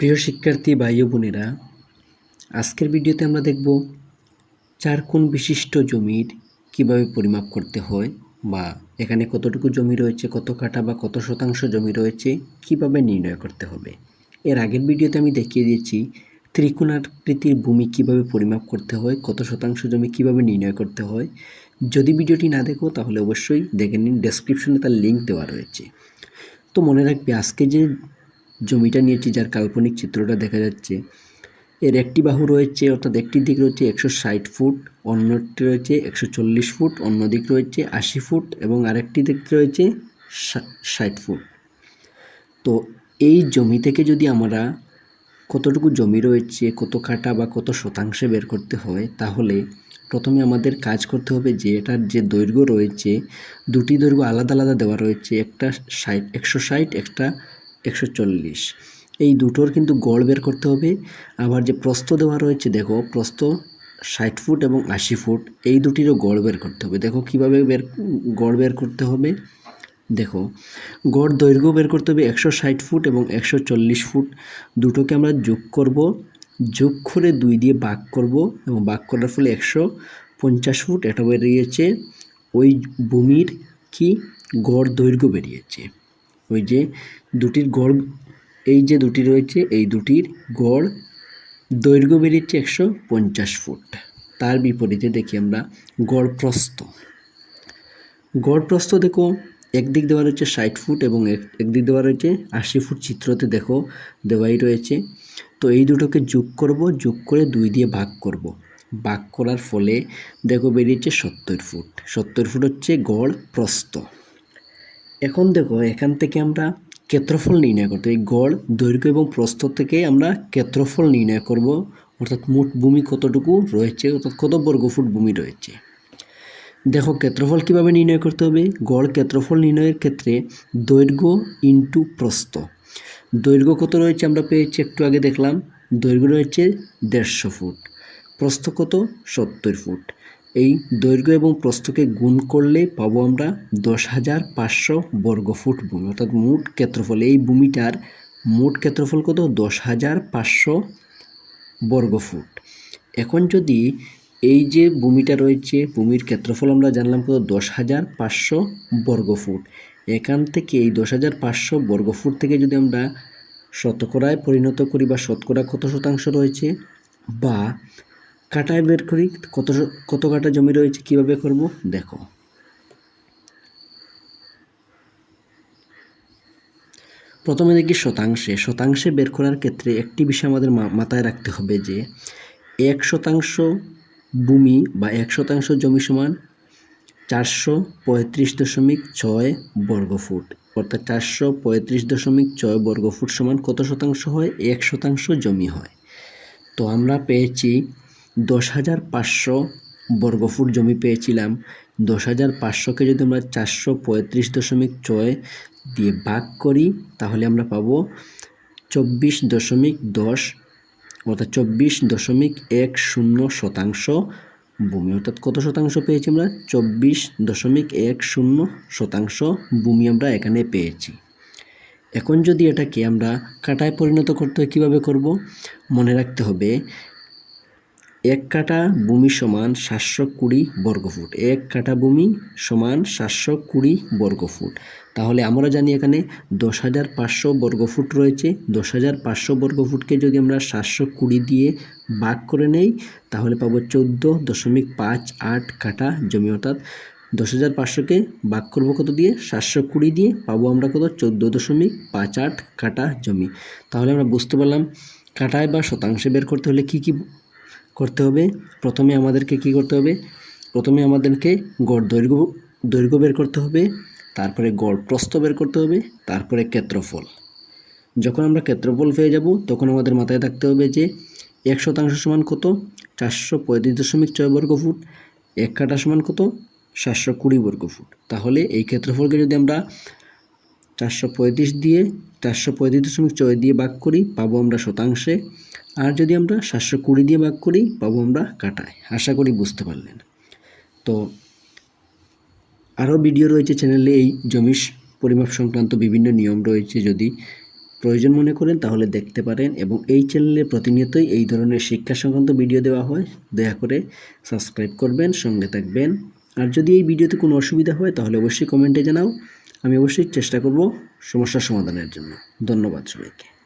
প্রিয় শিক্ষার্থী ভাই বোনেরা, আজকের ভিডিওতে আমরা দেখব চার কোণ বিশিষ্ট জমির কীভাবে পরিমাপ করতে হয় বা এখানে কতটুকু জমি রয়েছে, কত কাঠা বা কত শতাংশ জমি রয়েছে, কীভাবে নির্ণয় করতে হবে। এর আগের ভিডিওতে আমি দেখিয়ে দিয়েছি ত্রিকোণাকৃতির ভূমি কীভাবে পরিমাপ করতে হয়, কত শতাংশ জমি কীভাবে নির্ণয় করতে হয়। যদি ভিডিওটি না দেখো, তাহলে অবশ্যই দেখে নিন ডেসক্রিপশনে তার লিঙ্ক দেওয়া রয়েছে। তো মনে রাখবে, আজকে যে জমিটা নিয়েছি যার কাল্পনিক চিত্রটা দেখা যাচ্ছে, এর একটি বাহু রয়েছে, অর্থাৎ একটি দিক রয়েছে একশো ষাট ফুট, অন্যটি রয়েছে একশো চল্লিশ ফুট অন্য দিক রয়েছে আশি ফুট এবং আরেকটি দিক রয়েছে ষাট ফুট। তো এই জমি থেকে যদি আমরা কতটুকু জমি রয়েছে, কত কাটা বা কত শতাংশে বের করতে হয়, তাহলে প্রথমে আমাদের কাজ করতে হবে যে এটার যে দৈর্ঘ্য রয়েছে, দুটি দৈর্ঘ্য আলাদা আলাদা দেওয়া রয়েছে, একটা ষাট, একশো ষাট, একটা একশো চল্লিশ। এই দুটোর কিন্তু গড় বের করতে হবে। আবার যে প্রস্থ দেওয়া রয়েছে, দেখো, প্রস্থ ষাট ফুট এবং আশি ফুট, এই দুটিরও গড় বের করতে হবে। দেখো, কীভাবে বের, গড় বের করতে হবে? দেখো, গড় দৈর্ঘ্য বের করতে হবে একশো ষাট ফুট এবং একশো চল্লিশ ফুট। দুটোকে আমরা যোগ করব। যোগ করে দুই দিয়ে ভাগ করব এবং ভাগ করার ফলে একশো পঞ্চাশ ফুট এটা বেরিয়েছে। ওই ভূমির কি? গড় দৈর্ঘ্য বেরিয়েছে। ওই যে দুটির গড়, এই যে দুটি রয়েছে, এই দুটির গড় দৈর্ঘ্য বেরিয়েছে একশো পঞ্চাশ ফুট। তার বিপরীতে দেখি আমরা গড় প্রস্থ গড় প্রস্থ দেখো, একদিক দেওয়া রয়েছে ষাট ফুট এবং একদিক দেওয়া রয়েছে আশি ফুট চিত্রতে দেখো দেওয়াই রয়েছে। তো এই দুটোকে যোগ করব, যোগ করে দুই দিয়ে ভাগ করব। ভাগ করার ফলে দেখো বেরিয়েছে সত্তর ফুট। সত্তর ফুট হচ্ছে গড় প্রস্থ এখন দেখো, এখান থেকে আমরা ক্ষেত্রফল নির্ণয় করতে, এই গড়, দৈর্ঘ্য এবং প্রস্থ থেকে আমরা ক্ষেত্রফল নির্ণয় করব। অর্থাৎ মোট ভূমি কতটুকু রয়েছে, অর্থাৎ কত বর্গফুট ভূমি রয়েছে? দেখো, ক্ষেত্রফল কীভাবে নির্ণয় করতে হবে? গড় ক্ষেত্রফল নির্ণয়ের ক্ষেত্রে দৈর্ঘ্য ইন্টু প্রস্থ। দৈর্ঘ্য কত রয়েছে আমরা পেয়েছি একটু আগে দেখলাম। দৈর্ঘ্য রয়েছে দেড়শো ফুট। প্রস্থ কত? সত্তর ফুট। এই দৈর্ঘ্য এবং প্রস্থকে গুণ করলে পাবো আমরা দশ হাজার পাঁচশো বর্গফুট ভূমি। অর্থাৎ মোট ক্ষেত্রফল, এই ভূমিটার মোট ক্ষেত্রফল কত? দশ হাজার পাঁচশো বর্গফুট। এখন যদি এই যে ভূমিটা রয়েছে, ভূমির ক্ষেত্রফল আমরা জানলাম কত? দশ হাজার পাঁচশো বর্গফুট। এখান থেকে এই দশ হাজার পাঁচশো বর্গফুট থেকে যদি আমরা শতকরায় পরিণত করি বা শতকরা কত শতাংশ রয়েছে? বা কাটায় বের করি, কত কত কাটা জমি রয়েছে, কীভাবে করব? দেখো। প্রথমে দেখি শতাংশে। শতাংশে বের করার ক্ষেত্রে একটি বিষয় আমাদের মাথায় রাখতে হবে যে, এক শতাংশ ভূমি বা এক শতাংশ জমি সমান চারশো পঁয়ত্রিশ দশমিক ছয় বর্গফুট অর্থাৎ চারশো পঁয়ত্রিশ দশমিক ছয় বর্গফুট সমান কত শতাংশ হয়? এক শতাংশ জমি হয়। তো আমরা পেয়েছি দশ হাজার পাঁচশো বর্গফুট জমি পেয়েছিলাম। দশ হাজার পাঁচশোকে যদি আমরা চারশো পঁয়ত্রিশ দশমিক ছয় দিয়ে ভাগ করি, তাহলে আমরা পাবো চব্বিশ দশমিক দশ অর্থাৎ চব্বিশ দশমিক এক শূন্য শতাংশ ভূমি। অর্থাৎ কত শতাংশ পেয়েছি আমরা? চব্বিশ দশমিক এক শূন্য শতাংশ ভূমি আমরা এখানে পেয়েছি। এখন যদি এটাকে আমরা কাটায় পরিণত করতে কীভাবে করব? মনে রাখতে হবে এক কাটা ভূমি সমান সাতশো কুড়ি বর্গফুট। এক কাটা ভূমি সমান সাতশো কুড়ি বর্গফুট। তাহলে আমরা জানি এখানে দশ হাজার পাঁচশো বর্গফুট রয়েছে। দশ হাজার পাঁচশো বর্গফুটকে যদি আমরা সাতশো কুড়ি দিয়ে ভাগ করে নেই, তাহলে পাবো চোদ্দ দশমিক পাঁচ আট কাটা জমি। অর্থাৎ দশ হাজার পাঁচশোকে ভাগ করব কত দিয়ে? সাতশো কুড়ি দিয়ে পাবো আমরা কত? চোদ্দ দশমিক পাঁচ আট কাটা জমি। তাহলে আমরা বুঝতে পারলাম কাটায় বা শতাংশে বের করতে হলে কী কী করতে হবে। প্রথমে আমাদেরকে কি করতে হবে? প্রথমে আমাদেরকে গড় দৈর্ঘ্য দৈর্ঘ্য বের করতে হবে, তারপরে গড় প্রস্থ বের করতে হবে, তারপরে ক্ষেত্রফল। যখন আমরা ক্ষেত্রফল পেয়ে যাব, তখন আমাদের মাথায় থাকতে হবে যে এক শতাংশ সমান কত? চারশো পঁয়ত্রিশ দশমিক ছয় বর্গ ফুট। এক কাটা সমান কত? সাতশো কুড়ি বর্গ ফুট। তাহলে এই ক্ষেত্রফলকে যদি আমরা চারশো পঁয়ত্রিশ দিয়ে চারশো পঁয়ত্রিশ দশমিক ছয় দিয়ে ভাগ করি, পাবো আমরা শতাংশে। আর যদি আমরা সাতশো কুড়ি দিয়ে ভাগ করি, পাবো আমরা কাটায়। আশা করি বুঝতে পারলেন। তো আরও ভিডিও রয়েছে চ্যানেলে, এই জমির পরিমাপ সংক্রান্ত বিভিন্ন নিয়ম রয়েছে। যদি প্রয়োজন মনে করেন, তাহলে দেখতে পারেন। এবং এই চ্যানেলে প্রতিনিয়তই এই ধরনের শিক্ষা সংক্রান্ত ভিডিও দেওয়া হয়। দয়া করে সাবস্ক্রাইব করবেন, সঙ্গে থাকবেন। আর যদি এই ভিডিওতে কোনো অসুবিধা হয়, তাহলে অবশ্যই কমেন্টে জানাও। আমি অবশ্যই চেষ্টা করব সমস্যার সমাধানের জন্য। ধন্যবাদ সবাইকে।